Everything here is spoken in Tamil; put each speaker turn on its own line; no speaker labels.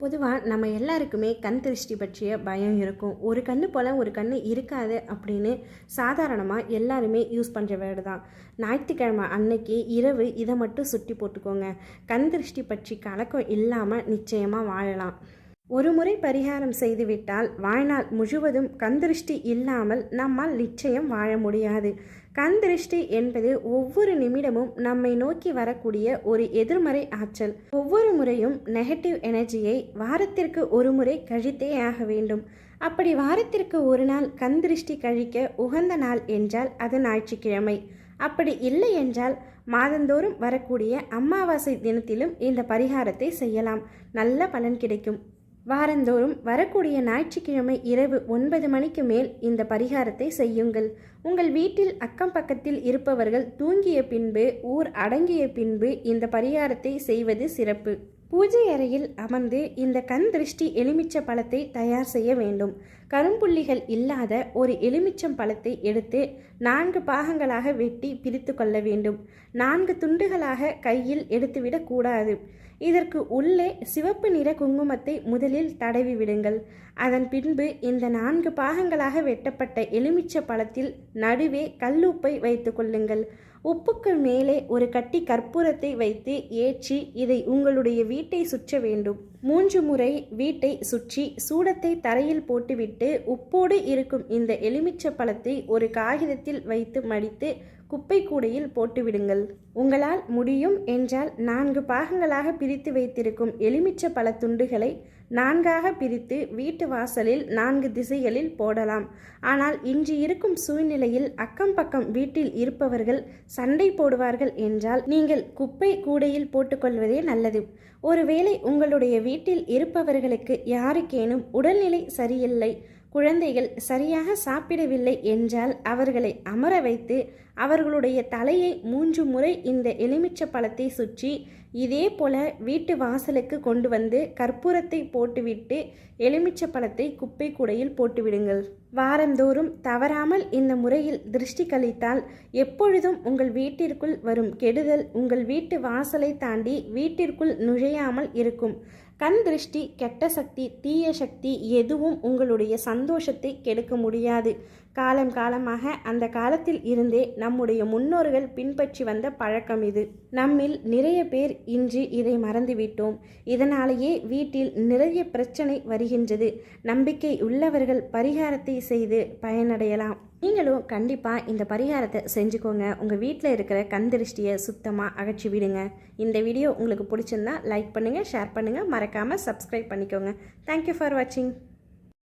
பொதுவாக நம்ம எல்லாருக்குமே கண் திருஷ்டி பற்றிய பயம் இருக்கும். ஒரு கண்ணு போல் ஒரு கண்ணு இருக்காது அப்படின்னு சாதாரணமாக எல்லாருமே யூஸ் பண்ணுற வேர்டு தான். ஞாயிற்றுக்கிழமை அன்னைக்கு இரவு இதை மட்டும் சுட்டி போட்டுக்கோங்க. கண் திருஷ்டி பற்றி கலக்கம் இல்லாமல் நிச்சயமாக வாழலாம். ஒரு முறை பரிகாரம் செய்துவிட்டால் வாழ்நாள் முழுவதும் கந்திருஷ்டி இல்லாமல் நம்மால் நிச்சயம் வாழ முடியாது. கந்திருஷ்டி என்பது ஒவ்வொரு நிமிடமும் நம்மை நோக்கி வரக்கூடிய ஒரு எதிர்மறை ஆற்றல். ஒவ்வொரு முறையும் நெகட்டிவ் எனர்ஜியை வாரத்திற்கு ஒரு முறை கழித்தே ஆக வேண்டும். அப்படி வாரத்திற்கு ஒரு நாள் கந்திருஷ்டி கழிக்க உகந்த நாள் என்றால் அது ஞாயிற்றுக்கிழமை. அப்படி இல்லை என்றால் மாதந்தோறும் வரக்கூடிய அமாவாசை தினத்திலும் இந்த பரிகாரத்தை செய்யலாம். நல்ல பலன் கிடைக்கும். வாரந்தோறும் வரக்கூடிய ஞாயிற்றுக்கிழமை இரவு ஒன்பது மணிக்கு மேல் இந்த பரிகாரத்தை செய்யுங்கள். உங்கள் வீட்டில் அக்கம் பக்கத்தில் இருப்பவர்கள் தூங்கிய பின்பு ஊர் அடங்கிய பின்பு இந்த பரிகாரத்தை செய்வது சிறப்பு. பூஜை அறையில் அமர்ந்து இந்த கண் திருஷ்டி எலுமிச்ச பழத்தை தயார் செய்ய வேண்டும். கரும்புள்ளிகள் இல்லாத ஒரு எலுமிச்சம் பழத்தை எடுத்து நான்கு பாகங்களாக வெட்டி பிரித்து கொள்ள வேண்டும். நான்கு துண்டுகளாக கையில் எடுத்துவிடக்கூடாது இதற்கு உள்ளே சிவப்பு நிற குங்குமத்தை முதலில் தடவி விடுங்கள். அதன் பின்பு இந்த நான்கு பாகங்களாக வெட்டப்பட்ட எலுமிச்ச பழத்தில் நடுவே கல்லுப்பை வைத்து கொள்ளுங்கள். உப்புக்கு மேலே ஒரு கட்டி கற்பூரத்தை வைத்து ஏற்றி இதை உங்களுடைய வீட்டை சுற்ற வேண்டும். மூன்று முறை வீட்டை சுற்றி சூடத்தை தரையில் போட்டுவிட்டு உப்போடு இருக்கும் இந்த எலுமிச்ச பழத்தை ஒரு காகிதத்தில் வைத்து மடித்து குப்பை கூடையில் போட்டுவிடுங்கள். உங்களால் முடியும் என்றால் நான்கு பாகங்களாக பிரித்து வைத்திருக்கும் எலுமிச்ச பல துண்டுகளை நான்காக பிரித்து வீட்டு வாசலில் நான்கு திசைகளில் போடலாம். ஆனால் இன்று இருக்கும் சூழ்நிலையில் அக்கம் பக்கம் வீட்டில் இருப்பவர்கள் சண்டை போடுவார்கள் என்றால் நீங்கள் குப்பை கூடையில் போட்டுக்கொள்வதே நல்லது. ஒருவேளை உங்களுடைய வீட்டில் இருப்பவர்களுக்கு யாருக்கேனும் உடல்நிலை சரியில்லை குழந்தைகள் சரியாக சாப்பிடவில்லை என்றால் அவர்களை அமர வைத்து அவர்களுடைய தலையை மூன்று முறை இந்த எலுமிச்ச பழத்தை சுற்றி இதே போல வீட்டு வாசலுக்கு கொண்டு வந்து கற்பூரத்தை போட்டுவிட்டு எலுமிச்ச பழத்தை குப்பை கூடையில் போட்டுவிடுங்கள். வாரந்தோறும் தவறாமல் இந்த முறையில் திருஷ்டி கழித்தால் எப்பொழுதும் உங்கள் வீட்டிற்குள் வரும் கெடுதல் உங்கள் வீட்டு வாசலை தாண்டி வீட்டிற்குள் நுழையாமல் இருக்கும். கண் திருஷ்டி கெட்ட சக்தி தீய சக்தி எதுவும் உங்களுடைய சந்தோஷத்தை கெடுக்க முடியாது. காலம் காலமாக அந்த காலத்தில் இருந்தே நம்முடைய முன்னோர்கள் பின்பற்றி வந்த பழக்கம் இது. நம்மில் நிறைய பேர் இன்று இதை மறந்துவிட்டோம் இதனாலேயே வீட்டில் நிறைய பிரச்சனை வருகின்றது. நம்பிக்கை உள்ளவர்கள் பரிகாரத்தை செய்து பயனடையலாம். நீங்களும் கண்டிப்பாக இந்த பரிகாரத்தை செஞ்சுக்கோங்க. உங்கள் வீட்டில் இருக்கிற கந்திருஷ்டியை சுத்தமாக அகற்றி விடுங்க இந்த வீடியோ உங்களுக்கு பிடிச்சிருந்தா லைக் பண்ணுங்கள் ஷேர் பண்ணுங்கள் மறக்காமல் சப்ஸ்கிரைப் பண்ணிக்கோங்க. தேங்க்யூ ஃபார் வாட்சிங்